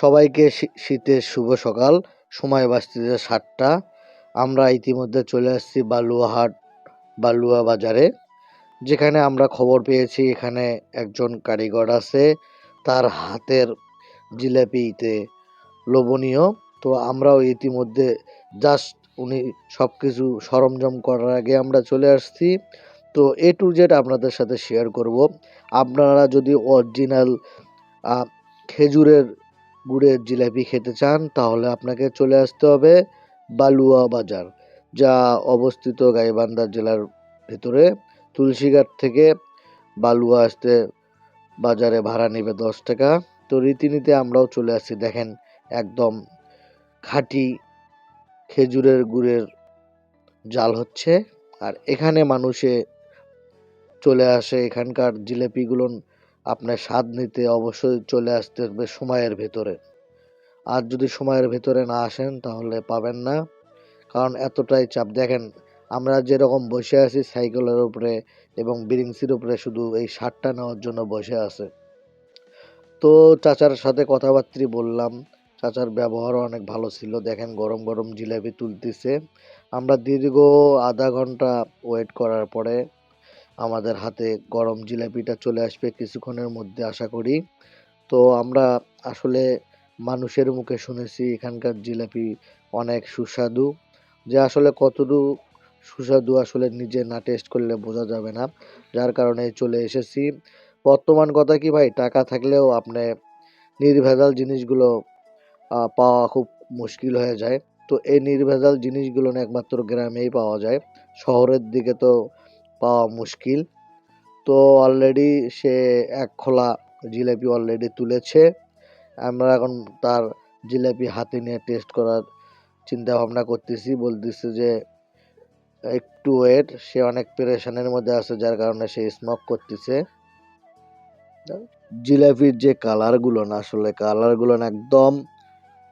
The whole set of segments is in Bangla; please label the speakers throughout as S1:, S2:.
S1: সবাইকে শীতের শুভ সকাল। সময় বাজতেছে সাতটা। আমরা ইতিমধ্যে চলে আসছি বালুয়াহাট, বালুয়া বাজারে। যেখানে আমরা খবর পেয়েছি, এখানে একজন কারিগর আছে। তার হাতের জিলাপিতে লোভনীয়। তো আমরাও ইতিমধ্যে জাস্ট উনি সব কিছু সরঞ্জাম করার আগে আমরা চলে আসছি। তো এ টু জেড আপনাদের সাথে শেয়ার করব। আপনারা যদি অরিজিনাল খেজুরের গুড়ের জিলাপি খেতে চান, তাহলে আপনাকে চলে আসতে হবে বালুয়া বাজার, যা অবস্থিত গাইবান্ধা জেলার ভিতরে। তুলসীঘাট থেকে বালুয়া আসতে বাজারে ভাড়া নেবে দশ টাকা। তো রীতিনীতি আমরাও চলে আসছি, দেখেন একদম খাঁটি খেজুরের গুড়ের জাল হচ্ছে। আর এখানে মানুষে চলে আসে এখানকার জিলেপিগুলো আপনার স্বাদ নিতে অবশ্যই চলে আসতে হবে সময়ের ভেতরে। আর যদি সময়ের ভেতরে না আসেন, তাহলে পাবেন না। কারণ এতটাই চাপ। দেখেন, আমরা যেরকম বসে আছি সাইকেলের উপরে এবং বিরিংসির উপরে শুধু এই সারটা নেওয়ার জন্য বসে আছে। তো চাচার সাথে কথাবার্তা বললাম। চাচার ব্যবহারও অনেক ভালো ছিল। দেখেন, গরম গরম জিলাপি তুলতেছে। আমরা দীর্ঘ আধা ঘণ্টা ওয়েট করার পরে আমাদের হাতে গরম জিলাপিটা চলে আসবে কিছুক্ষণের মধ্যে, আশা করি। তো আমরা আসলে মানুষের মুখে শুনেছি এখানকার জিলাপি অনেক সুস্বাদু। যে আসলে কতটুকু সুস্বাদু আসলে নিজে না টেস্ট করলে বোঝা যাবে না। যার কারণে চলে এসেছি। বর্তমান কথা কি ভাই? টাকা থাকলেও আপনি নির্ভেজাল জিনিসগুলো পাওয়া খুব মুশকিল হয়ে যায়। তো এই নির্ভেজাল জিনিসগুলো একমাত্র গ্রামেই পাওয়া যায়। শহরের দিকে তো পাওয়া মুশকিল। তো অলরেডি সে এক খোলা জিলাপি অলরেডি তুলেছে। আমরা এখন তার জিলাপি হাতে নিয়ে টেস্ট করার চিন্তা ভাবনা করতেছি। বলতেছে যে, একটু ওয়েট সে অনেক পেরেশানের মধ্যে আছে, যার কারণে সে স্মোক করতেছে। জিলাপির যে কালারগুলো না, আসলে কালারগুলো না, একদম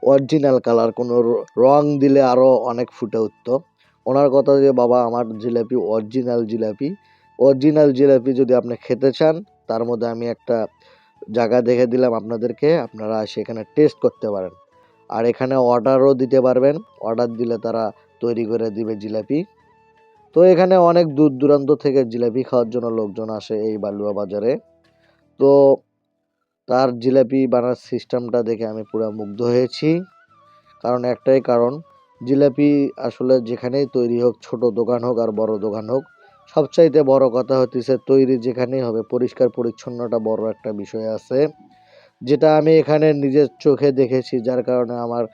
S1: অরিজিনাল কালার কোনো র- দিলে আরও অনেক ফুটে উঠতো। ওনার কথা যে, বাবা, আমার জিলাপি অরিজিনাল জিলাপি। অরিজিনাল জিলাপি যদি আপনি খেতে চান, তার মধ্যে আমি একটা জায়গা দেখে দিলাম আপনাদেরকে। আপনারা সেখানে টেস্ট করতে পারেন। আর এখানে অর্ডারও দিতে পারবেন। অর্ডার দিলে তারা তৈরি করে দিবে জিলাপি। তো এখানে অনেক দূর দূরান্ত থেকে জিলাপি খাওয়ার জন্য লোকজন আসে এই বালুয়া বাজারে। তো তার জিলাপি বানার সিস্টেমটা দেখে আমি পুরো মুগ্ধ হয়েছি। কারণ একটাই কারণ জিলাপি আসলে যেখানেই তৈরি হোক, ছোট দোকান হোক আর বড় দোকান হোক, সবচাইতে বড় কথা হচ্ছে তৈরি যেখানেই হবে, পরিষ্কার পরিচ্ছন্নতা বড় একটা বিষয় আছে। যেটা আমি এখানে নিজের চোখে দেখেছি, যার কারণে আমার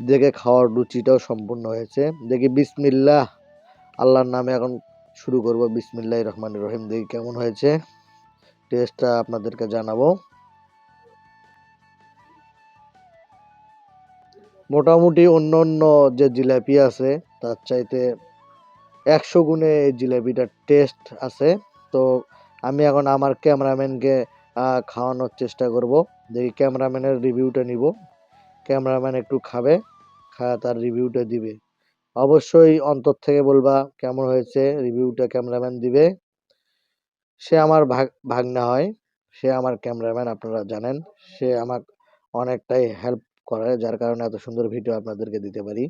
S1: দেখে খাওয়ার রুচিটাও সম্পূর্ণ হয়েছে। দেখি বিসমিল্লাহ, আল্লাহর নামে এখন শুরু করব। বিসমিল্লাহ রহমান রহিম। দেখি কেমন হয়েছে। টেস্টটা আপনাদেরকে জানাব। মোটামুটি অন্য অন্য যে জিলাপি আছে, তার চাইতে একশো গুণে এই জিলাপিটার টেস্ট আছে। তো আমি এখন আমার ক্যামেরাম্যানকে খাওয়ানোর চেষ্টা করব। দেখি ক্যামেরাম্যানের রিভিউটা নিব। ক্যামেরাম্যান একটু খাবে খাওয়া তার রিভিউটা দিবে। অবশ্যই অন্তর থেকে বলবা, কেমন হয়েছে? রিভিউটা ক্যামেরাম্যান দিবে। সে আমার ভাগ, ভাগনা হয়। সে আমার ক্যামেরাম্যান, আপনারা জানেন। সে আমাকে অনেকটাই হেল্প করে যার কারণে এত সুন্দর ভিডিও আপনাদেরকে দিতে পারি।